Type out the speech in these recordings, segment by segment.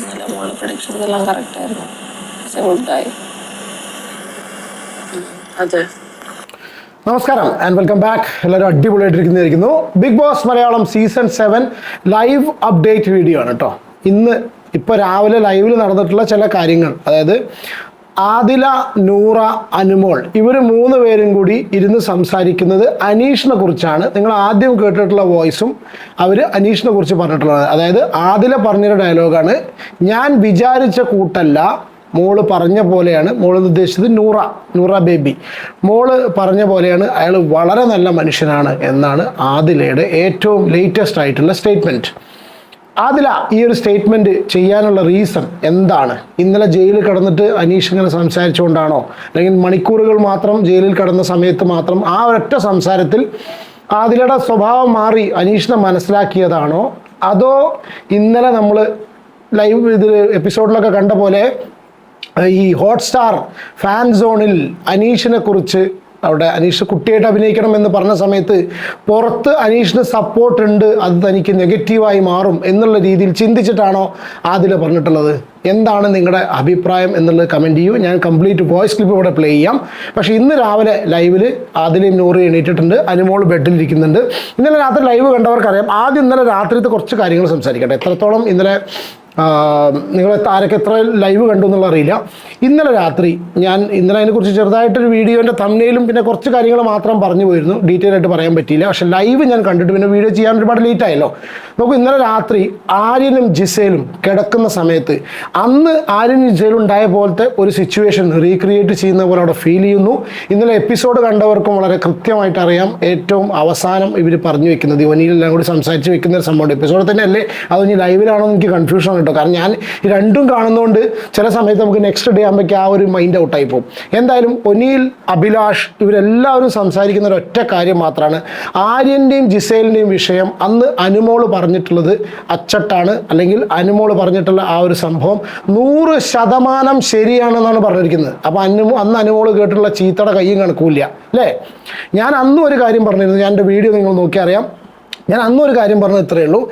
ഇന്നലെ മോളെ പ്രഡിക്ഷൻസ് എല്ലാം കറക്റ്റ് ആയിരുന്നു. ഗുഡായി അതെ. നമസ്കാരം ആൻഡ് വെൽക്കം ബാക്ക് എല്ലാവരും അടിപൊളിയായിട്ടിരിക്കുന്നിരിക്കുന്നു big boss Malayalam season seven live update video ആണ് കേട്ടോ ഇന്ന് ഇപ്പോൾ രാവിലെ ലൈവിൽ നടന്നിട്ടുള്ള ചില കാര്യങ്ങൾ. അതായത് ആദില നൂറ അനുമോൾ. ഇവർ മൂന്ന് പേരും കൂടി ഇരുന്ന് സംസാരിക്കുന്നത് അനീഷിനെ കുറിച്ചാണ്. നിങ്ങൾ ആദ്യം കേട്ടിട്ടുള്ള വോയിസും അവർ അനീഷിനെ കുറിച്ച് പറഞ്ഞിട്ടുള്ളത്. അതായത് ആദില പറഞ്ഞൊരു ഡയലോഗാണ് ഞാൻ വിചാരിച്ച കൂട്ടല്ല മോൾ പറഞ്ഞ പോലെയാണ് മോൾ ഉദ്ദേശിച്ചത് നൂറ നൂറ ബേബി. മോൾ പറഞ്ഞ പോലെയാണ് അയാൾ വളരെ നല്ല മനുഷ്യനാണ് എന്നാണ് ആദിലയുടെ ഏറ്റവും ലേറ്റസ്റ്റ് ആയിട്ടുള്ള സ്റ്റേറ്റ്മെന്റ് ആദില ഈ ഒരു സ്റ്റേറ്റ്മെന്റ് ചെയ്യാനുള്ള റീസൺ എന്താണ്? ഇന്നലെ ജയിലിൽ കിടന്നിട്ട് അനീഷ് ഇങ്ങനെ സംസാരിച്ചുകൊണ്ടാണോ? അല്ലെങ്കിൽ മണിക്കൂറുകൾ മാത്രം ജയിലിൽ കിടന്ന സമയത്ത് മാത്രം ആ ഒരൊറ്റ സംസാരത്തിൽ ആദിലയുടെ സ്വഭാവം മാറി അനീഷിനെ മനസ്സിലാക്കിയതാണോ? അതോ ഇന്നലെ നമ്മൾ ലൈവ് ഇതിൽ എപ്പിസോഡിലൊക്കെ കണ്ട പോലെ ഈ ഹോട്ട്സ്റ്റാർ ഫാൻ സോണിൽ അനീഷിനെ കുറിച്ച് അവിടെ അനീഷ് കുട്ടിയായിട്ട് അഭിനയിക്കണം എന്ന് പറഞ്ഞ സമയത്ത് പുറത്ത് അനീഷിന് സപ്പോർട്ട് ഉണ്ട് അത് തനിക്ക് നെഗറ്റീവായി മാറും എന്നുള്ള രീതിയിൽ ചിന്തിച്ചിട്ടാണോ ആദില പറഞ്ഞിട്ടുള്ളത്? എന്താണ് നിങ്ങളുടെ അഭിപ്രായം എന്നുള്ളത് കമന്റ് ചെയ്യൂ. ഞാൻ കംപ്ലീറ്റ് വോയിസ് ക്ലിപ്പ് ഇവിടെ പ്ലേ ചെയ്യാം. പക്ഷേ ഇന്ന് രാവിലെ ലൈവിൽ ആദിലയും നൂറ് എണീറ്റിട്ടുണ്ട്. അനുമോൾ ബെഡിലിരിക്കുന്നുണ്ട് ഇന്നലെ രാത്രി ലൈവ് കണ്ടവർക്കറിയാം. ആദ്യം ഇന്നലെ രാത്രിത്തെ കുറച്ച് കാര്യങ്ങൾ സംസാരിക്കട്ടെ. എത്രത്തോളം ഇന്നലെ നിങ്ങൾ ആരൊക്കെ എത്ര ലൈവ് കണ്ടു എന്നുള്ള അറിയില്ല. ഇന്നലെ രാത്രി ഞാൻ ഇന്നലെ അതിനെക്കുറിച്ച് ചെറുതായിട്ടൊരു വീഡിയോന്റെ തമ്മിലും പിന്നെ കുറച്ച് കാര്യങ്ങൾ മാത്രം പറഞ്ഞു പോയിരുന്നു. ഡീറ്റെയിൽ ആയിട്ട് പറയാൻ പറ്റിയില്ല. പക്ഷേ ലൈവ് ഞാൻ കണ്ടിട്ട് പിന്നെ വീഡിയോ ചെയ്യാൻ ഒരുപാട് ലേറ്റ് ആയല്ലോ. നോക്കൂ ഇന്നലെ രാത്രി ആര്യനും ജിസേലും കിടക്കുന്ന സമയത്ത് അന്ന് ആര്യനും ജിസേലും ഉണ്ടായ പോലത്തെ ഒരു സിറ്റുവേഷൻ റീക്രിയേറ്റ് ചെയ്യുന്ന പോലെ അവിടെ ഫീൽ ചെയ്യുന്നു. ഇന്നലെ എപ്പിസോഡ് കണ്ടവർക്കും വളരെ കൃത്യമായിട്ട് അറിയാം. ഏറ്റവും അവസാനം ഇവർ പറഞ്ഞു വെക്കുന്നത് ഇവനിയിലെല്ലാം കൂടി സംസാരിച്ച് വെക്കുന്ന ഒരു സംഭവം എപ്പിസോഡ് തന്നെയല്ലേ? അത് ഇനി ലൈവിലാണോ എനിക്ക് കൺഫ്യൂഷൻ കേട്ടോ. കാരണം ഞാൻ രണ്ടും കാണുന്നതുകൊണ്ട് ചില സമയത്ത് നമുക്ക് നെക്സ്റ്റ് ഡേ ആകുമ്പോഴേക്കും ആ ഒരു മൈൻഡ് ഔട്ടായി പോകും. എന്തായാലും ഒനിയിൽ അഭിലാഷ് ഇവരെല്ലാവരും സംസാരിക്കുന്ന ഒരു ഒറ്റ കാര്യം മാത്രമാണ് ആര്യന്റെയും ജിസേലിന്റെയും വിഷയം അന്ന് അനുമോൾ പറഞ്ഞിട്ടുള്ളത് അച്ചട്ടാണ്. അല്ലെങ്കിൽ അനുമോൾ പറഞ്ഞിട്ടുള്ള ആ ഒരു സംഭവം നൂറ് ശതമാനം ശരിയാണെന്നാണ് പറഞ്ഞിരിക്കുന്നത്. അപ്പോൾ അനു അന്ന് അനുമോൾ കേട്ടിട്ടുള്ള ചീത്തയുടെ കൈയും കണക്കൂല്ല അല്ലേ? ഞാൻ അന്നും ഒരു കാര്യം പറഞ്ഞിരുന്നു. ഞാൻ എന്റെ വീഡിയോ നിങ്ങൾ നോക്കിയറിയാം. ഞാൻ അന്നും ഒരു കാര്യം പറഞ്ഞത് ഇത്രയേ ഉള്ളൂ.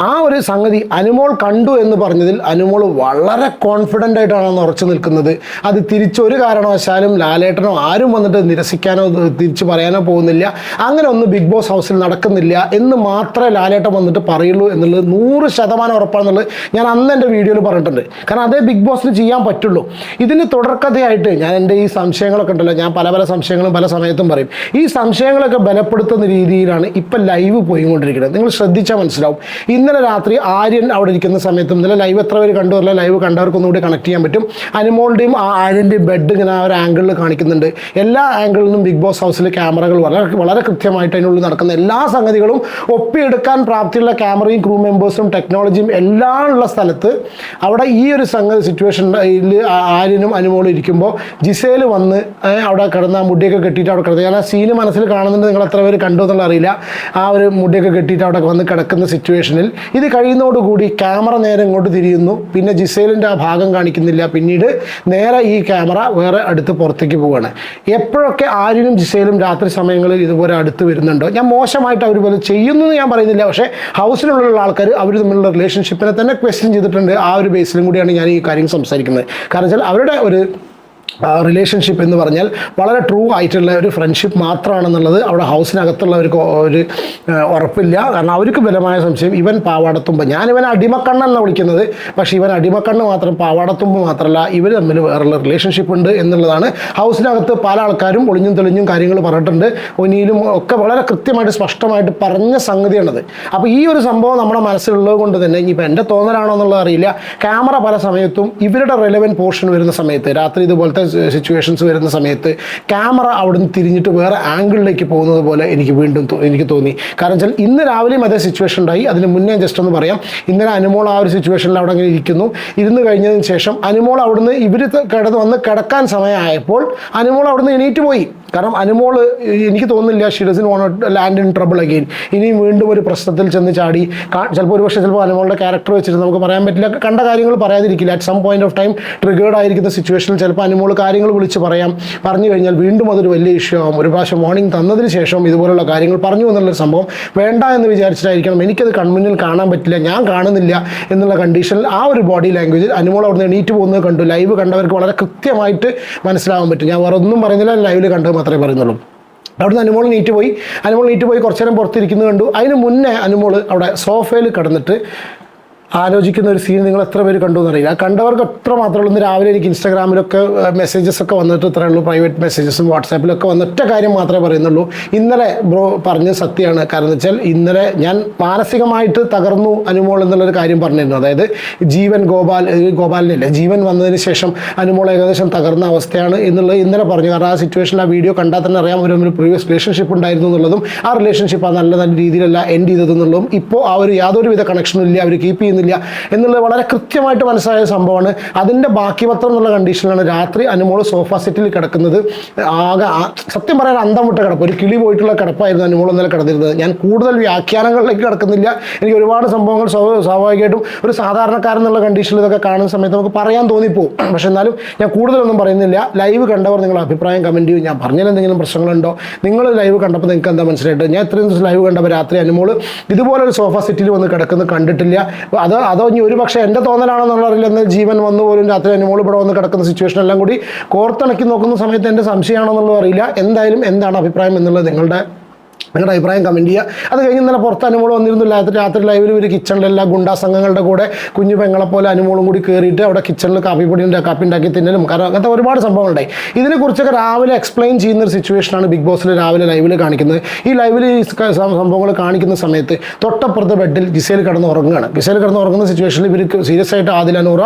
ആ ഒരു സംഗതി അനുമോൾ കണ്ടു എന്ന് പറഞ്ഞതിൽ അനുമോൾ വളരെ കോൺഫിഡന്റ് ആയിട്ടാണെന്ന് ഉറച്ചു നിൽക്കുന്നത്. അത് തിരിച്ചൊരു കാരണവശാലും ലാലേട്ടനോ ആരും വന്നിട്ട് നിരസിക്കാനോ തിരിച്ചു പറയാനോ പോകുന്നില്ല. അങ്ങനെ ഒന്നും ബിഗ് ബോസ് ഹൗസിൽ നടക്കുന്നില്ല എന്ന് മാത്രമേ ലാലേട്ടൻ വന്നിട്ട് പറയുള്ളൂ എന്നുള്ളത് നൂറ് ശതമാനം ഉറപ്പാണെന്നുള്ളത് ഞാൻ അന്ന് എന്റെ വീഡിയോയിൽ പറഞ്ഞിട്ടുണ്ട്. കാരണം അതേ ബിഗ് ബോസിന് ചെയ്യാൻ പറ്റുള്ളൂ. ഇതിന് തുടർക്കഥയായിട്ട് ഞാൻ എന്റെ ഈ സംശയങ്ങളൊക്കെ ഉണ്ടല്ലോ. ഞാൻ പല പല സംശയങ്ങളും പല സമയത്തും പറയും. ഈ സംശയങ്ങളൊക്കെ ബലപ്പെടുത്തുന്ന രീതിയിലാണ് ഇപ്പം ലൈവ് പോയിക്കൊണ്ടിരിക്കുന്നത്. നിങ്ങൾ ശ്രദ്ധിച്ചാൽ മനസ്സിലാവും. ഇന്നലെ രാത്രി ആര്യൻ അവിടെ ഇരിക്കുന്ന സമയത്തും ഇന്നലെ ലൈവ് എത്ര പേര് കണ്ടു അല്ല ലൈവ് കണ്ടവർക്കൊന്നും കൂടി കണക്ട് ചെയ്യാൻ പറ്റും. അനുമോളുടെയും ആ ആര്യന്റെയും ബെഡ് ഇങ്ങനെ ആ ഒരു ആംഗിളിൽ കാണിക്കുന്നുണ്ട്. എല്ലാ ആംഗിളിൽ നിന്നും ബിഗ് ബോസ് ഹൗസിലെ ക്യാമറകൾ വളരെ വളരെ കൃത്യമായിട്ട് അതിനുള്ളിൽ നടക്കുന്ന എല്ലാ സംഗതികളും ഒപ്പിയെടുക്കാൻ പ്രാപ്തിയുള്ള ക്യാമറയും ക്രൂ മെമ്പേഴ്സും ടെക്നോളജിയും എല്ലാം ഉള്ള സ്ഥലത്ത് അവിടെ ഈ ഒരു സംഗതി സിറ്റുവേഷനിൽ ആര്യനും അനുമോളും ഇരിക്കുമ്പോൾ ജിസേൽ വന്ന് അവിടെ കിടന്ന ആ മുടിയൊക്കെ കെട്ടിയിട്ട് അവിടെ കിടന്നു. ഞാൻ ആ സീന് മനസ്സിൽ കാണുന്നുണ്ട്. നിങ്ങൾ എത്ര പേര് കണ്ടു എന്നുള്ള അറിയില്ല. ആ ഒരു മുടിയൊക്കെ കെട്ടിയിട്ട് അവിടെ വന്ന് കിടക്കുന്ന സിറ്റുവേഷനിൽ ഇത് കഴിയുന്നതോടുകൂടി ക്യാമറ നേരെ ഇങ്ങോട്ട് തിരിയുന്നു. പിന്നെ ജിസൈലിന്റെ ആ ഭാഗം കാണിക്കുന്നില്ല. പിന്നീട് നേരെ ഈ ക്യാമറ വേറെ അടുത്ത് പുറത്തേക്ക് പോവുകയാണ്. എപ്പോഴൊക്കെ ആര്യനും ജിസൈലും രാത്രി സമയങ്ങളിൽ ഇതുപോലെ അടുത്ത് വരുന്നുണ്ടോ? ഞാൻ മോശമായിട്ട് അവർ പോലെ ചെയ്യുന്നു എന്ന് ഞാൻ പറയുന്നില്ല. പക്ഷേ ഹൗസിലുള്ള ആൾക്കാർ അവർ തമ്മിലുള്ള റിലേഷൻഷിപ്പിനെ തന്നെ ക്വസ്റ്റ്യൻ ചെയ്തിട്ടുണ്ട്. ആ ഒരു ബേസിലും കൂടിയാണ് ഞാൻ ഈ കാര്യം സംസാരിക്കുന്നത്. കാരണം വെച്ചാൽ അവരുടെ ഒരു റിലേഷൻഷിപ്പ് എന്ന് പറഞ്ഞാൽ വളരെ ട്രൂ ആയിട്ടുള്ള ഒരു ഫ്രണ്ട്ഷിപ്പ് മാത്രമാണെന്നുള്ളത് അവിടെ ഹൗസിനകത്തുള്ളവർക്ക് ഒരു ഉറപ്പില്ല. കാരണം അവർക്ക് ബലമായ സംശയം ഇവൻ പാവാടത്തുമ്പ്. ഞാൻ ഇവൻ അടിമക്കണ്ണെന്നാണ് വിളിക്കുന്നത്. പക്ഷേ ഇവൻ അടിമക്കണ്ണ് മാത്രം പാവാടത്തുമ്പ് മാത്രമല്ല ഇവർ തമ്മിൽ വേറുള്ള റിലേഷൻഷിപ്പ് ഉണ്ട് എന്നുള്ളതാണ്. ഹൗസിനകത്ത് പല ആൾക്കാരും ഒളിഞ്ഞും തെളിഞ്ഞും കാര്യങ്ങൾ പറഞ്ഞിട്ടുണ്ട്. ഒനിയിലും ഒക്കെ വളരെ കൃത്യമായിട്ട് സ്പഷ്ടമായിട്ട് പറഞ്ഞ സംഗതിയാണത്. അപ്പോൾ ഈ ഒരു സംഭവം നമ്മുടെ മനസ്സിലുള്ളത് കൊണ്ട് തന്നെ ഇനിയിപ്പോൾ എന്റെ തോന്നലാണോ എന്നുള്ളത് അറിയില്ല. ക്യാമറ പല സമയത്തും ഇവരുടെ റെലവൻ പോർഷൻ വരുന്ന സമയത്ത് രാത്രി ഇതുപോലത്തെ സിറ്റുവേഷൻസ് വരുന്ന സമയത്ത് ക്യാമറ അവിടുന്ന് തിരിഞ്ഞിട്ട് വേറെ ആംഗിളിലേക്ക് പോകുന്നത് പോലെ എനിക്ക് വീണ്ടും എനിക്ക് തോന്നി. കാരണം വെച്ചാൽ ഇന്ന് രാവിലെയും അതേ സിറ്റുവേഷൻ ഉണ്ടായി. അതിന് മുന്നേ ജസ്റ്റ് ഒന്ന് പറയാം. ഇന്നലെ അനുമോൾ ആ ഒരു സിറ്റുവേഷനിൽ അവിടെ അങ്ങനെ ഇരിക്കുന്നു. ഇരുന്ന് കഴിഞ്ഞതിന് ശേഷം അനുമോൾ അവിടുന്ന് ഇവർ കിടന്ന് വന്ന് കിടക്കാൻ സമയമായപ്പോൾ അനുമോൾ അവിടുന്ന് എണീറ്റ് പോയി. കാരണം അനുമോൾ എനിക്ക് തോന്നുന്നില്ല she doesn't won't land in trouble again ഇനിയും വീണ്ടും ഒരു പ്രശ്നത്തിൽ ചെന്ന് ചാടി. ചിലപ്പോൾ ഒരു പക്ഷേ ചിലപ്പോൾ അനുമോളുടെ ക്യാരക്ടർ വെച്ചിട്ട് നമുക്ക് പറയാൻ പറ്റില്ല. കണ്ട കാര്യങ്ങൾ പറയാതിരിക്കില്ല. At some point of time triggered ആയിരിക്കുന്ന സിറ്റുവേഷനിൽ ചിലപ്പോൾ അനുമോൾ കാര്യങ്ങൾ വിളിച്ച് പറയാം. പറഞ്ഞു കഴിഞ്ഞാൽ വീണ്ടും അതൊരു വലിയ ഇഷ്യൂ ആവും. ഒരു പ്രാവശ്യം വാർണിംഗ് തന്നതിന് ശേഷം ഇതുപോലുള്ള കാര്യങ്ങൾ പറഞ്ഞു എന്നുള്ളൊരു സംഭവം വേണ്ട എന്ന് വിചാരിച്ചിട്ടായിരിക്കണം. എനിക്കത് കൺമുന്നിൽ കാണാൻ പറ്റില്ല. ഞാൻ കാണുന്നില്ല എന്നുള്ള കണ്ടീഷനിൽ ആ ഒരു ബോഡി ലാംഗ്വേജിൽ അനുമോൾ അവിടുന്ന് എണീറ്റ് പോകുന്നത് കണ്ടു. ലൈവ് കണ്ടവർക്ക് വളരെ കൃത്യമായിട്ട് മനസ്സിലാവാൻ പറ്റും. ഞാൻ വേറെ ഒന്നും പറയുന്നില്ല. ലൈവിൽ കണ്ടത് മാത്രമേ പറയുന്നുള്ളൂ. അവിടുന്ന് അനുമോൾ നീറ്റ് പോയി. അനുമോൾ നീറ്റ് പോയി കുറച്ച് നേരം പുറത്തിരിക്കുന്നത് കണ്ടു. അതിന് മുന്നേ അനുമോൾ അവിടെ സോഫയിൽ കിടന്നിട്ട് ആലോചിക്കുന്ന ഒരു സീൻ നിങ്ങൾ എത്ര പേര് കണ്ടു എന്നറിയില്ല. കണ്ടവർക്ക് എത്ര മാത്രമേ ഇന്ന് രാവിലെ എനിക്ക് ഇൻസ്റ്റാഗ്രാമിലൊക്കെ മെസ്സേജസ് ഒക്കെ വന്നിട്ട് ഇത്രയേ ഉള്ളൂ. പ്രൈവറ്റ് മെസ്സേജസും വാട്സാപ്പിലൊക്കെ വന്ന ഒറ്റ കാര്യം മാത്രമേ പറയുന്നുള്ളൂ. ഇന്നലെ ബ്രോ പറഞ്ഞ സത്യമാണ്. കാരണം എന്ന് വെച്ചാൽ ഇന്നലെ ഞാൻ മാനസികമായിട്ട് തകർന്നു അനുമോൾ എന്നുള്ളൊരു കാര്യം പറഞ്ഞിരുന്നു. അതായത് ജീവൻ ഗോപാൽ ഗോപാലിനില്ല ജീവൻ വന്നതിന് ശേഷം അനുമോൾ ഏകദേശം തകർന്ന അവസ്ഥയാണ് എന്നുള്ളത് ഇന്നലെ പറഞ്ഞു. കാരണം ആ സിറ്റുവേഷനിൽ ആ വീഡിയോ കണ്ടാൽ തന്നെ അറിയാം ഒരു പ്രീവിയസ് റിലേഷൻഷിപ്പ് ഉണ്ടായിരുന്നു എന്നുള്ളതും ആ റിലേഷൻഷിപ്പ് ആ നല്ല നല്ല രീതിയിലല്ല എൻഡ് ചെയ്തതെന്നുള്ളതും ഇപ്പോൾ ആ ഒരു യാതൊരുവിധ കണക്ഷനും ഇല്ല. അവർ കീപ്പ് ചെയ്യുന്നില്ല എന്നുള്ളത് വളരെ കൃത്യമായിട്ട് മനസ്സിലായ സംഭവമാണ്. അതിന്റെ ബാക്കി പത്രം എന്നുള്ള കണ്ടീഷനിലാണ് രാത്രി അനുമോൾ സോഫ സെറ്റിൽ കിടക്കുന്നത്. ആകെ സത്യം പറയാൻ അന്തം വിട്ട കിടപ്പ്. ഒരു കിളി പോയിട്ടുള്ള കിടപ്പായിരുന്നു അനുമോൾ ഇന്നലെ കിടന്നിരുന്നത്. ഞാൻ കൂടുതൽ വ്യാഖ്യാനങ്ങളിലേക്ക് കിടക്കുന്നില്ല. എനിക്ക് ഒരുപാട് സംഭവങ്ങൾ സ്വാഭാവികമായിട്ടും ഒരു സാധാരണക്കാരൻ എന്നുള്ള കണ്ടീഷനിൽ ഇതൊക്കെ കാണുന്ന സമയത്ത് നമുക്ക് പറയാൻ തോന്നിപ്പോവും പക്ഷെ എന്നാലും ഞാൻ കൂടുതലൊന്നും പറയുന്നില്ല. ലൈവ് കണ്ടവർ നിങ്ങളുടെ അഭിപ്രായം കമന്റ് ചെയ്യും. ഞാൻ പറഞ്ഞാൽ എന്തെങ്കിലും പ്രശ്നങ്ങളുണ്ടോ? നിങ്ങൾ ലൈവ് കണ്ടപ്പോൾ നിങ്ങൾക്ക് എന്താ മനസ്സിലായിട്ട് ഞാൻ ഇത്രയും ദിവസം ലൈവ് കണ്ടപ്പോൾ രാത്രി അനുമോൾ ഇതുപോലെ ഒരു സോഫ സെറ്റിൽ വന്ന് കിടക്കുന്നത് കണ്ടിട്ടില്ല. അത് അതോ ഇനി ഒരു പക്ഷേ എന്റെ തോന്നലാണെന്നുള്ള അറിയില്ല എന്നാൽ ജീവൻ വന്നു പോലും രാത്രി അനുമോൾ ഇവിടെ വന്ന് കിടക്കുന്ന സിറ്റുവേഷൻ എല്ലാം കൂടി കോർത്തിണക്കി നോക്കുന്ന സമയത്ത് എന്റെ സംശയമാണെന്നുള്ളത് അറിയില്ല. എന്തായാലും എന്താണ് അഭിപ്രായം എന്നുള്ളത് നിങ്ങളുടെ നിങ്ങളുടെ അഭിപ്രായം കമന്റ് ചെയ്യുക. അത് കഴിഞ്ഞ് ഇന്നലെ പുറത്ത് അനുമോൾ വന്നിരുന്നു. രാത്രി രാത്രി ലൈവിൽ ഒരു കിച്ചണിലെല്ലാ ഗുണ്ടാ സംഘങ്ങളുടെ കൂടെ കുഞ്ഞു പെങ്ങളെ പോലെ അനുമോളും കൂടി കയറിയിട്ട് അവിടെ കിച്ചണിൽ കാപ്പി പൊടി ഉണ്ടാക്കി കാപ്പി ഉണ്ടാക്കി തിന്നലും. കാരണം അങ്ങനത്തെ ഒരുപാട് സംഭവങ്ങളുണ്ടായി ഇതിനെക്കുറിച്ചൊക്കെ രാവിലെ എക്സ്പ്ലെയിൻ ചെയ്യുന്ന ഒരു സിറ്റുവേഷനാണ് ബിഗ് ബോസിൽ രാവിലെ ലൈവിൽ കാണിക്കുന്നത്. ഈ ലൈവിൽ ഈ സംഭവങ്ങൾ കാണിക്കുന്ന സമയത്ത് തൊട്ടപ്പുറത്തെ ബെഡിൽ ജിസേൽ കിടന്ന് ഉറങ്ങുകയാണ്. ജിസേൽ കിടന്ന് ഉറങ്ങുന്ന സിറ്റുവേഷനിൽ ഇവർ സീരിയസ് ആയിട്ട് ആദിൽ അനൂറ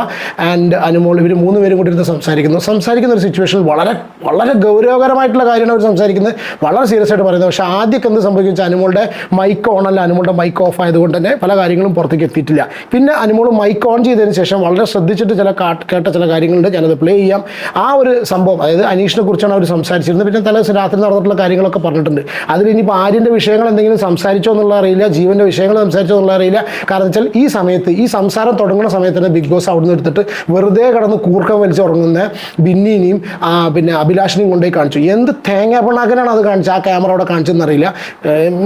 ആൻഡ് അനുമോൾ ഇവർ മൂന്ന് പേരും കൂടി ഇരുന്ന് സംസാരിക്കുന്നു. സംസാരിക്കുന്ന ഒരു സിറ്റുവേഷനിൽ വളരെ വളരെ ഗൗരവകരമായിട്ടുള്ള കാര്യമാണ് അവർ സംസാരിക്കുന്നത്. വളരെ സീരിയസ് ആയിട്ട് പറയുന്നത്. പക്ഷേ ആദ്യമൊക്കെ എന്ത് സംഭവിക്കും വെച്ചാൽ അനുമോളുടെ മൈക്ക് ഓൺ അല്ല അനുമോളുടെ മൈക്ക് ഓഫ് ആയതുകൊണ്ട് തന്നെ പല കാര്യങ്ങളും പുറത്തേക്ക് എത്തിയിട്ടില്ല. പിന്നെ അനുമോൾ മൈക്ക് ഓൺ ചെയ്തതിന് ശേഷം വളരെ ശ്രദ്ധിച്ചിട്ട് ചില കാട്ട് ചില കാര്യങ്ങളുണ്ട് ഞാനത് പ്ലേ ചെയ്യാം. ആ ഒരു സംഭവം അതായത് അനീഷിനെ കുറിച്ചാണ് അവർ സംസാരിച്ചിരുന്നത്. പിന്നെ തലേ രാത്രി നടന്നിട്ടുള്ള കാര്യങ്ങളൊക്കെ പറഞ്ഞിട്ടുണ്ട്. അതിൽ ഇനിയിപ്പോൾ ആര്യന്റെ വിഷയങ്ങൾ എന്തെങ്കിലും സംസാരിച്ചോ എന്നുള്ള അറിയില്ല ജീവന്റെ വിഷയങ്ങൾ സംസാരിച്ചോ എന്നുള്ള അറിയില്ല. കാരണം വെച്ചാൽ ഈ സമയത്ത് ഈ സംസാരം തുടങ്ങുന്ന സമയത്ത് തന്നെ ബിഗ് ബോസ് അവിടുന്ന് എടുത്തിട്ട് വെറുതെ കടന്ന് കൂർക്കം വലിച്ച് ഉറങ്ങുന്ന ബിന്നിനെയും പിന്നെ അഭിലാഷിനെയും കൊണ്ടുപോയി കാണിച്ചു. എന്ത് തേങ്ങ അത് കാണിച്ചത്? ആ ക്യാമറ അവിടെ കാണിച്ചെന്നറിയില്ല ഏം,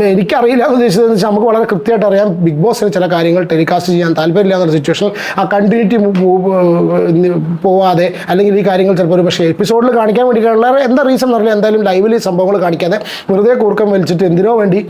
എനിക്കറിയില്ല എന്ന് ഉദ്ദേശിച്ചത് വെച്ചാൽ നമുക്ക് വളരെ കൃത്യമായിട്ട് അറിയാം. ബിഗ് ബോസിന് ചില കാര്യങ്ങൾ ടെലികാസ്റ്റ് ചെയ്യാൻ താല്പര്യമില്ല എന്നുള്ള സിറ്റുവേഷൻ ആ കണ്ടിന്യൂറ്റി പോവാതെ അല്ലെങ്കിൽ ഈ കാര്യങ്ങൾ ചിലപ്പോൾ ഒരു പക്ഷേ എപ്പിസോഡിൽ കാണിക്കാൻ വേണ്ടിയിട്ടുള്ള എന്താ റീസൺ എന്നറിയില്ല എന്തായാലും ലൈവിൽ സംഭവങ്ങൾ കാണിക്കാതെ വെറുതെ കൂർക്കം വലിച്ചിട്ട് എന്തിനോ വേണ്ടി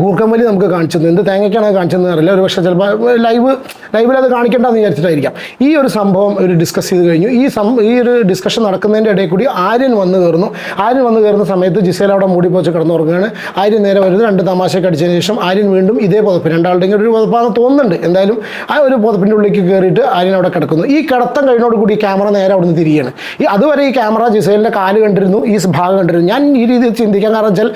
കൂർക്കമ്പലി നമുക്ക് കാണിച്ചത്. എന്ത് തേങ്ങയ്ക്കാണ് കാണിച്ചതെന്ന് അറിയില്ല. ഒരു പക്ഷേ ചിലപ്പോൾ ലൈവ് ലൈവിൽ അത് കാണിക്കേണ്ടതെന്ന് വിചാരിച്ചിട്ടായിരിക്കാം. ഈ ഒരു സംഭവം ഒരു ഡിസ്കസ് ചെയ്ത് കഴിഞ്ഞു. ഈ സം ഈ ഒരു ഡിസ്കഷൻ നടക്കുന്നതിന്റെ ഇടയിൽ കൂടി ആര്യൻ വന്ന് കയറുന്നു. ആര്യൻ വന്ന് കയറുന്ന സമയത്ത് ജിസേൽ അവിടെ മൂടി പോച്ച് കിടന്നുറങ്ങുകയാണ്. ആര്യൻ നേരെ വരുന്നത് രണ്ട് തമാശയൊക്കെ അടിച്ചതിന് ശേഷം ആര്യൻ വീണ്ടും ഇതേ പുതപ്പ്. രണ്ടാളുടെയും ഒരു പുതപ്പാണെന്ന് തോന്നുന്നുണ്ട്. എന്തായാലും ആ ഒരു പുതപ്പിന്റെ ഉള്ളിലേക്ക് കയറിയിട്ട് ആര്യൻ അവിടെ കിടക്കുന്നു. ഈ കിടത്തം കഴിഞ്ഞോട് കൂടി ക്യാമറ നേരെ അവിടെ നിന്ന് തിരിയാണ്. ഈ അതുവരെ ഈ ക്യാമറ ജിസേലിന്റെ കാൽ കണ്ടിരുന്നു ഈ ഭാഗം കണ്ടിരുന്നു. ഞാൻ ഈ രീതിയിൽ ചിന്തിക്കാൻ കാരണം വെച്ചാൽ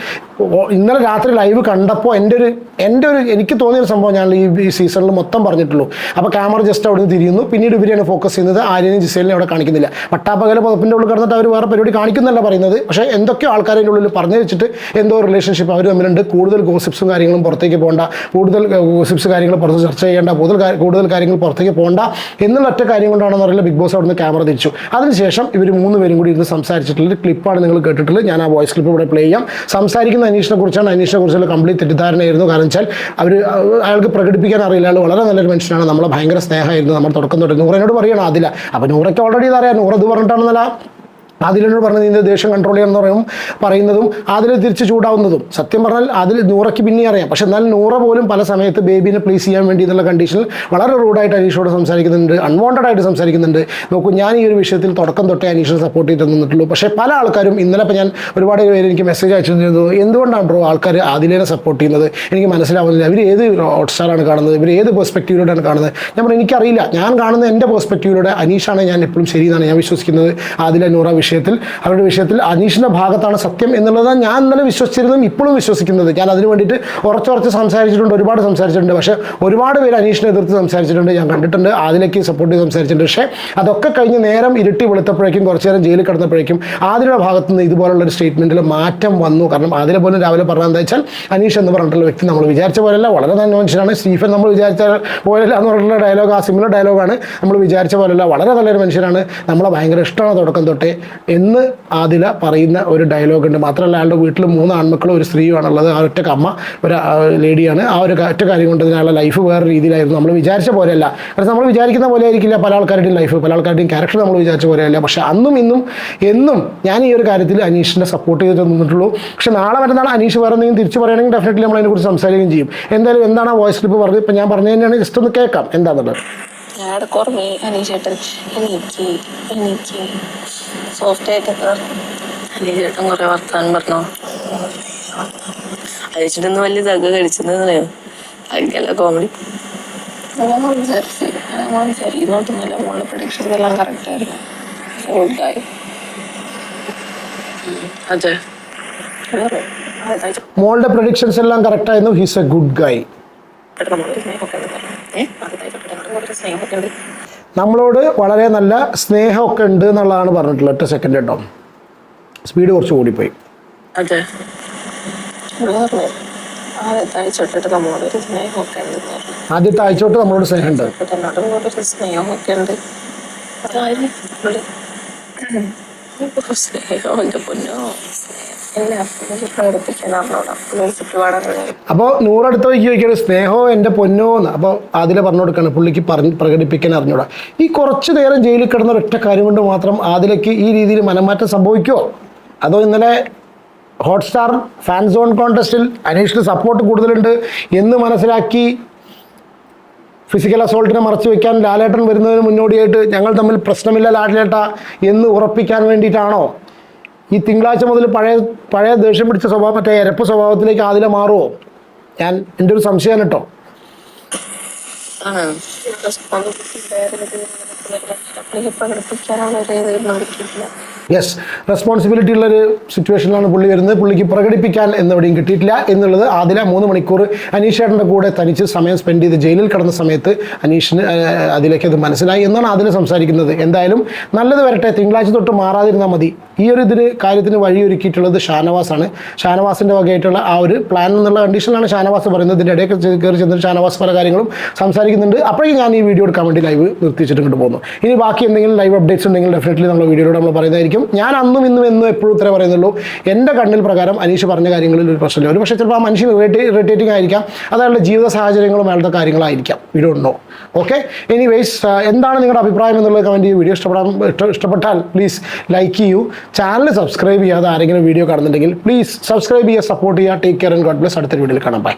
ഇന്നലെ രാത്രി ലൈവ് കണ്ടപ്പോൾ എന്റെ ഒരു എന്റെ ഒരു എനിക്ക് തോന്നിയൊരു സംഭവം ഞാൻ ഈ സീസണിൽ മൊത്തം പറഞ്ഞിട്ടുള്ളൂ. അപ്പോൾ ക്യാമറ ജസ്റ്റ് അവിടെ നിന്ന് തിരിയുന്നു. പിന്നീട് ഇവരെയാണ് ഫോക്കസ് ചെയ്യുന്നത്. ആര്യനും ജിസേലിനെ അവിടെ കാണിക്കുന്നില്ല. പട്ടാപ്പകല പുതപ്പിന്റെ ഉള്ളിൽ കിടന്നിട്ട് അവർ വേറെ പരിപാടി കാണിക്കുന്നല്ല പറയുന്നത്. പക്ഷേ എന്തൊക്കെയോ ആൾക്കാരുടെ ഉള്ളിൽ പറഞ്ഞു വെച്ചിട്ട് എന്തോ റിലേഷൻഷിപ്പ് അവർ തമ്മിലുണ്ട്. കൂടുതൽ ഗോസിപ്സും കാര്യങ്ങളും പുറത്തേക്ക് പോകണ്ട കൂടുതൽ ഗോസിപ്സ് കാര്യങ്ങൾ പുറത്ത് ചർച്ച ചെയ്യേണ്ട. കൂടുതൽ കൂടുതൽ കാര്യങ്ങൾ പുറത്തേക്ക് പോകണ്ട എന്നുള്ള ഒറ്റ കാര്യം കൊണ്ടാണെന്ന് അറിയില്ല. ബിഗ് ബോസ് അവിടെ നിന്ന് ക്യാമറ തിരിച്ചു. അതിനുശേഷം ഇവർ മൂന്ന് പേരും കൂടി ഇരുന്ന് സംസാരിച്ചിട്ടുള്ള ക്ലിപ്പാണ് നിങ്ങൾ കേട്ടിട്ടുള്ളത്. ഞാൻ ആ വോയിസ് ക്ലിപ്പ് ഇവിടെ പ്ലേ ചെയ്യാം. സംസാരിക്കുന്ന അനീഷിനെ കുറിച്ചാണ് അനീഷിനെ കുറിച്ചുള്ള കംപ്ലീറ്റ് തെറ്റിദ്ധാരണയായിരുന്നു കാരണം വെച്ചാൽ അവർ അയാൾക്ക് പ്രകടിപ്പിക്കാൻ അറിയില്ല അയാൾ വളരെ നല്ലൊരു മനുഷ്യനാണ്. നമ്മളെ ഭയങ്കര സ്നേഹമായിരുന്നു. നമ്മൾ തുടക്കം തൊട്ട് നൂറിനോട് പറയണം അതില്ല അപ്പോൾ നൂറയ്ക്ക് ഓൾറെഡി ഇതറിയാം നൂറ് ഇത് പറഞ്ഞിട്ടാണെന്നല്ല അതിലിനോട് പറഞ്ഞത് ഇതിന്റെ ദേഷ്യം കൺട്രോൾ ചെയ്യണം എന്ന് പറയും പറയുന്നതും അതിൽ തിരിച്ച് ചൂടാവുന്നതും. സത്യം പറഞ്ഞാൽ അതിൽ നൂറയ്ക്ക് പിന്നെ അറിയാം. പക്ഷെ എന്നാൽ നൂറ പോലും പല സമയത്ത് ബേബിനെ പ്ലീസ് ചെയ്യാൻ വേണ്ടി എന്നുള്ള കണ്ടീഷനിൽ വളരെ റൂഡായിട്ട് അനീഷോട് സംസാരിക്കുന്നുണ്ട് അൺവാണ്ടഡ് ആയിട്ട് സംസാരിക്കുന്നുണ്ട്. നോക്കൂ ഞാൻ ഈ ഒരു വിഷയത്തിൽ തുടക്കം തൊട്ടേ അനീഷിനെ സപ്പോർട്ട് ചെയ്ത് തന്നിട്ടുള്ളൂ പക്ഷേ പല ആൾക്കാരും ഇന്നലെ ഇപ്പോൾ ഞാൻ ഒരുപാട് പേര് എനിക്ക് മെസ്സേജ് അയച്ചിരുന്നു. എന്തുകൊണ്ടാണ് ബ്രോ ആൾക്കാർ ആദിലേനെ സപ്പോർട്ട് ചെയ്യുന്നത്? എനിക്ക് മനസ്സിലാവുന്നില്ല. ഇവർ ഏത് ഹോട്ട്സ്റ്റാറാണ് കാണുന്നത്? ഇവർ ഏത് പെർസ്പെക്റ്റീവിലൂടെയാണ് കാണുന്നത്? ഞാൻ പറഞ്ഞു എനിക്കറിയില്ല. ഞാൻ കാണുന്ന എന്റെ പെർസ്പെക്റ്റീവിലൂടെ അനീഷാണ് ഞാൻ എപ്പോഴും ശരി എന്നാണ് ഞാൻ വിശ്വസിക്കുന്നത്. ആദില നൂറ വിഷയം വിഷയത്തിൽ അവരുടെ വിഷയത്തിൽ അനീഷിന്റെ ഭാഗത്താണ് സത്യം എന്നുള്ളതാണ് ഞാൻ ഇന്നലെ വിശ്വസിച്ചിരുന്നതും ഇപ്പോഴും വിശ്വസിക്കുന്നത്. ഞാൻ അതിന് വേണ്ടിയിട്ട് ഉറച്ചുറച്ച് സംസാരിച്ചിട്ടുണ്ട് ഒരുപാട് സംസാരിച്ചിട്ടുണ്ട്. പക്ഷേ ഒരുപാട് പേര് അനീഷിനെ എതിർത്ത് സംസാരിച്ചിട്ടുണ്ട്. ഞാൻ കണ്ടിട്ടുണ്ട് അതിലേക്ക് സപ്പോർട്ട് ചെയ്ത് സംസാരിച്ചിട്ടുണ്ട്. പക്ഷേ അതൊക്കെ കഴിഞ്ഞ് നേരം ഇരുട്ടി വെളുത്തപ്പോഴേക്കും കുറച്ച് നേരം ജയിലിൽ കിടന്നപ്പോഴേക്കും ആദിലയുടെ ഭാഗത്ത് നിന്ന് ഇതുപോലുള്ള ഒരു സ്റ്റേറ്റ്മെന്റിൽ മാറ്റം വന്നു. കാരണം ആദില പോലും രാവിലെ പറഞ്ഞത് എന്താ വെച്ചാൽ അനീഷ് എന്ന് പറഞ്ഞിട്ടുള്ള വ്യക്തി നമ്മൾ വിചാരിച്ച പോലെയല്ല വളരെ നല്ല മനുഷ്യനാണ്. സ്റ്റീഫൻ നമ്മൾ വിചാരിച്ച പോലെയല്ല എന്ന് പറഞ്ഞിട്ടുള്ള ഡയലോഗ് ആ സിമിലർ ഡയലോഗാണ് നമ്മൾ വിചാരിച്ച പോലെയല്ല വളരെ നല്ലൊരു മനുഷ്യനാണ്. നമ്മളെ ഭയങ്കര ഇഷ്ടമാണ് തുടക്കം തൊട്ടേ. എന്ന് ആദില പറയുന്ന ഒരു ഡയലോഗ് ഉണ്ട് മാത്രമല്ല അയാളുടെ വീട്ടിൽ മൂന്ന് ആൺമക്കളും ഒരു സ്ത്രീയുമാണുള്ളത് ആ ഒറ്റ അമ്മ ഒരു ലേഡിയാണ്. ആ ഒരു ഒറ്റ കാര്യം കൊണ്ട് അയാളുടെ ലൈഫ് വേറെ രീതിയിലായിരുന്നു. നമ്മൾ വിചാരിച്ച പോലെയല്ല. കാരണം നമ്മൾ വിചാരിക്കുന്ന പോലെ ആയിരിക്കില്ല പല ആൾക്കാരുടെയും ലൈഫ് പല ആൾക്കാരുടെയും ക്യാരക്ടർ നമ്മൾ വിചാരിച്ച പോലെയല്ല. പക്ഷേ അന്നും ഇന്നും എന്നും ഞാൻ ഈ ഒരു കാര്യത്തിൽ അനീഷിനെ സപ്പോർട്ട് ചെയ്തിട്ട് നിന്നിട്ടുള്ളൂ പക്ഷേ നാളെ മറ്റന്നാൾ അനീഷ് വേറെ എന്തെങ്കിലും തിരിച്ച് പറയുകയാണെങ്കിൽ ഡെഫിനറ്റ്ലി നമ്മൾ അതിനെക്കുറിച്ച് സംസാരിക്കുകയും ചെയ്യും. എന്തായാലും എന്താണ് ആ വോയിസ് ക്ലിപ്പ് പറഞ്ഞത്? ഇപ്പം ഞാൻ പറഞ്ഞു തന്നെയാണ് ജസ്റ്റ് ഒന്ന് കേൾക്കാം. എന്താണെന്നുള്ളത് ഞാൻ കുറമേ അനീഷേട്ടൻ എനിക്ക് എനിക്ക് സോഫ്റ്റ് ആയിട്ടൊക്കെ അനീഷേട്ടൻ കുറെ വർത്താനം പറഞ്ഞോ? അനീഷേട്ടൻ വലിയ തക കഴിച്ചെന്ന് പറയാം ഭയങ്കര കോമഡി മോളുടെ പ്രൊഡിക്ഷൻസ് എല്ലാം കറക്റ്റ് ആയിരുന്നു. അതെ. അതായത് മോളുടെ പ്രൊഡിക്ഷൻസ് എല്ലാം കറക്റ്റായിരുന്നു ഹീസ് എ ഗുഡ് ഗൈ നമ്മളോട് വളരെ നല്ല സ്നേഹമൊക്കെ ഉണ്ട് എന്നുള്ളതാണ് പറഞ്ഞിട്ടുള്ളത്. ഒറ്റ സെക്കൻഡ് കേട്ടോ. സ്പീഡ് കുറച്ച് കൂടിപ്പോയി. ആദ്യത്തെ ആഴ്ച തൊട്ട് നമ്മളോട് സ്നേഹമുണ്ട്. സ്നേഹമൊക്കെ ഉണ്ട്. അതായത് നമ്മൾ ഇപ്പൊ സ്നേഹം പൊന്നോ എന്നെ നൂറടുത്ത് വയ്ക്കി വയ്ക്കുകയാണ് സ്നേഹോ എന്റെ പൊന്നോ? എന്ന്. അപ്പോൾ ആദില പറഞ്ഞു കൊടുക്കാണ് പുള്ളിക്ക് പറഞ്ഞ് പ്രകടിപ്പിക്കാൻ അറിഞ്ഞൂടാ. ഈ കുറച്ചു നേരം ജയിലിൽ കിടന്ന ഒറ്റ കാര്യം കൊണ്ട് മാത്രം അതിലേക്ക് ഈ രീതിയിൽ മനംമാറ്റം സംഭവിക്കുമോ അതോ ഇന്നലെ ഹോട്ട്സ്റ്റാർ ഫാൻ സോൺ കോൺടെസ്റ്റിൽ അനീഷിന് സപ്പോർട്ട് കൂടുതലുണ്ട് എന്ന് മനസ്സിലാക്കി ഫിസിക്കൽ അസോൾട്ടിനെ മറച്ചു വെക്കാൻ ലാലേട്ടൻ വരുന്നതിന് മുന്നോടിയായിട്ട് ഞങ്ങൾ തമ്മിൽ പ്രശ്നമില്ല ലാലേട്ട എന്ന് ഉറപ്പിക്കാൻ വേണ്ടിയിട്ടാണോ? ഈ തിങ്കളാഴ്ച മുതൽ പഴയ പഴയ ദേഷ്യം പിടിച്ച സ്വഭാവം മറ്റേ എരപ്പ് സ്വഭാവത്തിലേക്ക് ആദില മാറുമോ ഞാൻ എന്റെ ഒരു സംശയം കേട്ടോ. ഒരു യെസ് റെസ്പോൺസിബിലിറ്റി ഉള്ളൊരു സിറ്റുവേഷനിലാണ് പുള്ളി വരുന്നത്. പുള്ളിക്ക് പ്രകടിപ്പിക്കാൻ എന്നെവിടെയും കിട്ടിയിട്ടില്ല. എന്നുള്ളത് ആദില മൂന്ന് മണിക്കൂർ അനീഷേട്ടന്റെ കൂടെ തനിച്ച് സമയം സ്പെൻഡ് ചെയ്ത് ജയിലിൽ കിടന്ന സമയത്ത് അനീഷിന് അതിലേക്ക് അത് മനസ്സിലായി എന്നാണ് ആദില സംസാരിക്കുന്നത്. എന്തായാലും നല്ലത് വരട്ടെ. തിങ്കളാഴ്ച തൊട്ട് മാറാതിരുന്നാൽ മതി. ഈ ഒരു ഇതിന് കാര്യത്തിന് വഴിയൊരുക്കിയിട്ടുള്ളത് ഷാനവാസാണ്. ഷാനവാസിന്റെ വകയായിട്ടുള്ള ആ ഒരു പ്ലാൻ എന്നുള്ള കണ്ടീഷനിലാണ് ഷാനവാസ് പറയുന്നത്. ഇതിന്റെ ഇടയ്ക്ക് കയറി ചെന്നിട്ട് ഷാനവാസ് പല കാര്യങ്ങളും സംസാരിക്കുന്നുണ്ട്. അപ്പോഴേക്കും ഞാൻ ഈ വീഡിയോ എടുക്കാൻ വേണ്ടി ലൈവ് നിർത്തിച്ചിട്ട് ഇങ്ങോട്ട് പോകുന്നു. ഇനി ബാക്കി എന്തെങ്കിലും ലൈവ് അപ്ഡേറ്റ്സ് ഉണ്ടെങ്കിൽ ഡെഫിനറ്റ്ലി നമ്മൾ വീഡിയോയിലൂടെ നമ്മൾ പറയുന്നതായിരിക്കും. ഞാൻ അന്നും ഇന്നും എന്നും എപ്പോഴും ഉത്തരം പറയുന്നുള്ളൂ. എന്റെ കണ്ണിൽ പ്രകാരം അനീഷ് പറഞ്ഞ കാര്യങ്ങളിൽ ഒരു പ്രശ്നമില്ല. ഒരു പക്ഷേ ചിലപ്പോൾ ആ മനുഷ്യൻ ഇറിറ്റേറ്റിംഗ് ആയിരിക്കാം. അത് അയാളുടെ ജീവിത സാഹചര്യങ്ങളും അയാളുടെ കാര്യങ്ങളായിരിക്കാം. വീഡിയോ ഉണ്ടോ ഓക്കെ എനിവേസ് എന്താണ് നിങ്ങളുടെ അഭിപ്രായം എന്നുള്ളത് കമന്റ് ചെയ്യൂ. വീഡിയോ ഇഷ്ടപ്പെടാൻ ഇഷ്ടപ്പെട്ടാൽ പ്ലീസ് ലൈക്ക് ചെയ്യൂ. ചാനൽ സബ്സ്ക്രൈബ് ചെയ്യാതെ ആരെങ്കിലും വീഡിയോ കാണുന്നുണ്ടെങ്കിൽ പ്ലീസ് സബ്സ്ക്രൈബ് ചെയ്യുക സപ്പോർട്ട് ചെയ്യുക. Take care and God bless അടുത്ത വീഡിയോയിൽ കാണാം. ബൈ